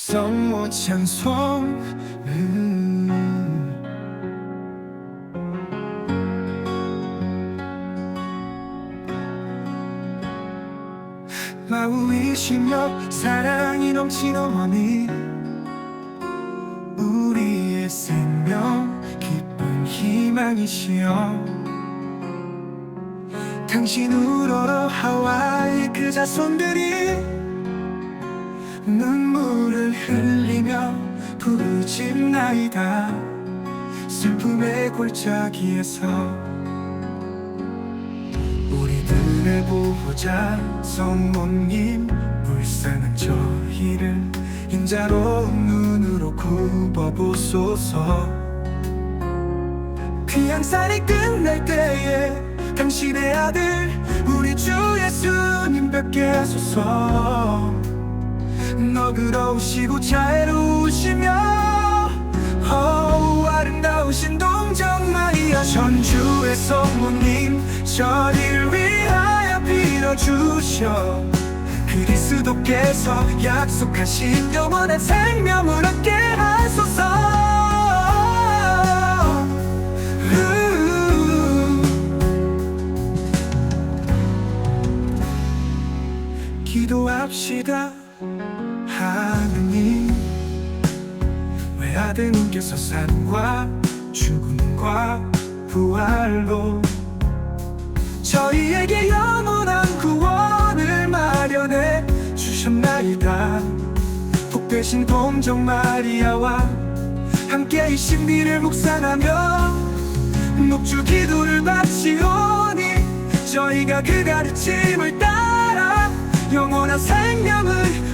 성모 찬송 음. 마우이시며 사랑이 넘치는 어머니 우리의 생명 기쁜 희망이시여 당신 우러러 하와이 그 자손들이 눈물을 흘리며 부르짖나이다. 슬픔의 골짜기에서 우리들의 보호자 성모님 불쌍한 저희를 인자로운 눈으로 굽어보소서. 귀한 살이 끝날 때에 당신의 아들 우리 주 예수님 뵙게 하소서 너그러우시고 자애로우시며 어우 아름다우신 동정 마리아 전주의 성모님 저희를 위하여 빌어주셔. 그리스도께서 약속하신 영원한 생명을 얻게 하소서. 음. 기도합시다 하느님 외아드님께서 삶과 죽음과 부활로 저희에게 영원한 구원을 마련해 주셨나이다. 복되신 동정 마리아와 함께 이 신비를 묵상하며 녹주 기도를 바치오니 저희가 그 가르침을 따라 영원한 생명을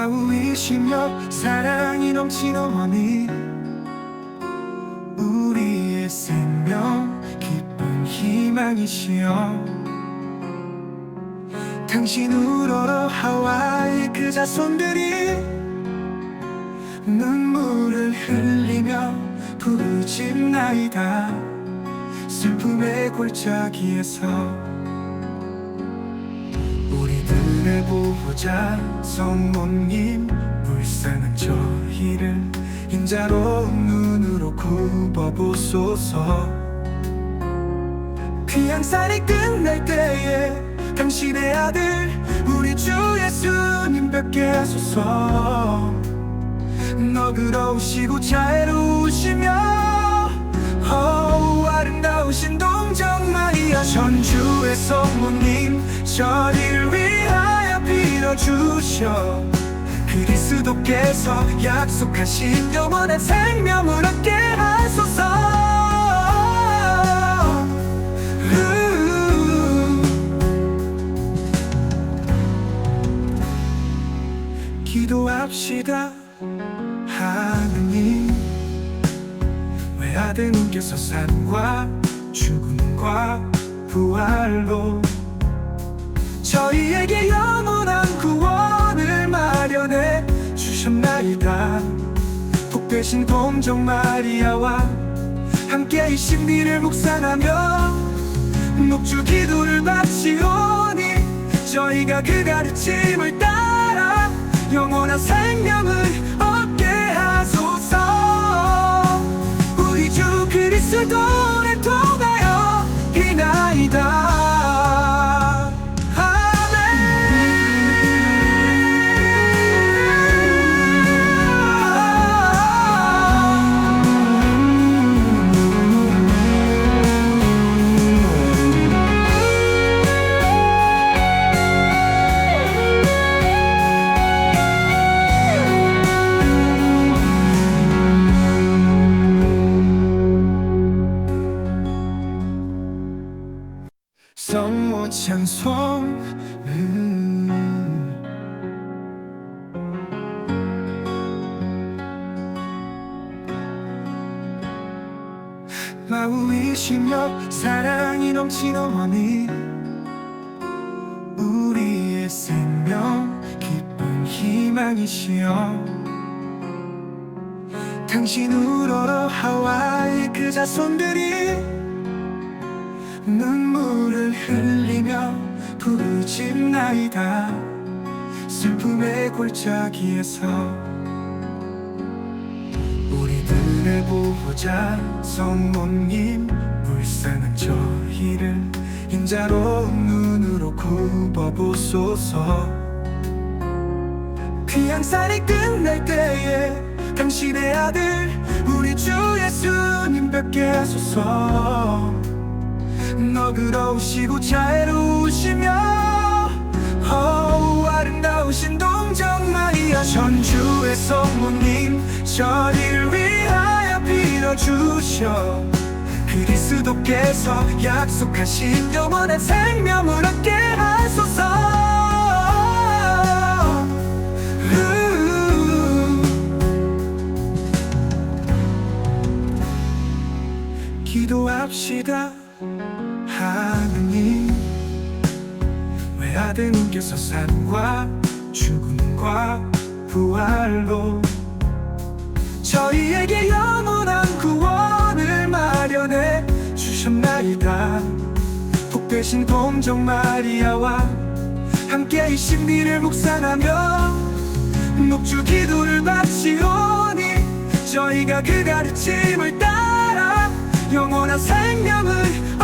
마우이시며 사랑이 넘치는 어머니 우리의 생명 기쁜 희망이시여. 당신 우러러 하와이 그 자손들이 눈물을 흘리며 부르짖나이다. 슬픔의 골짜기에서 보호자. 성모님 불쌍한 저희를 인자로운 눈으로 굽어보소서. 귀한 살이 끝날 때에 당신의 아들 우리 주 예수님 뵙게 하소서. 너그러우시고 자애로우시며 어우 아름다우신 동정 마리아. 전주의 성모님 저희를 빌어주셔. 그리스도께서 약속하신 영원한 생명을 얻게 하소서. 음. 기도합시다. 하느님 외아드님께서 삶과 죽음과 부활로 저희에게 영원한 구원을 마련해 주셨나이다. 복되신 동정 마리아와 함께 이 신비를 묵상하며 녹주 기도를 바치오니 저희가 그 가르침을 따라 영원한 생명을 얻게 하소서. 우리 주 그리스도 찬송 음. 마음이시며 사랑이 넘치는 어머니 우리의 생명 기쁜 희망이시여 당신 우러러 하와이 그 자손들이 눈물을 흘리며 부르짖나이다. 슬픔의 골짜기에서 우리들의 보호자 성모님 불쌍한 저희를 인자로운 눈으로 굽어보소서. 귀한 살이 끝날 때에 당신의 아들 우리 주 예수님 뵙게 하소서 너그러우시고 자애로우시며 어우 아름다우신 동정 마리아. 전주의 성모님 저희를 위하여 빌어주셔. 그리스도께서 약속하신 영원한 생명을 얻게 하소서. 기도합시다 외아드님께서 삶과 죽음과 부활로 저희에게 영원한 구원을 마련해 주셨나이다. 복되신 동정 마리아와 함께 이 신비를 묵상하며 목주 기도를 바치오니 저희가 그 가르침을 따라 영원한 생명을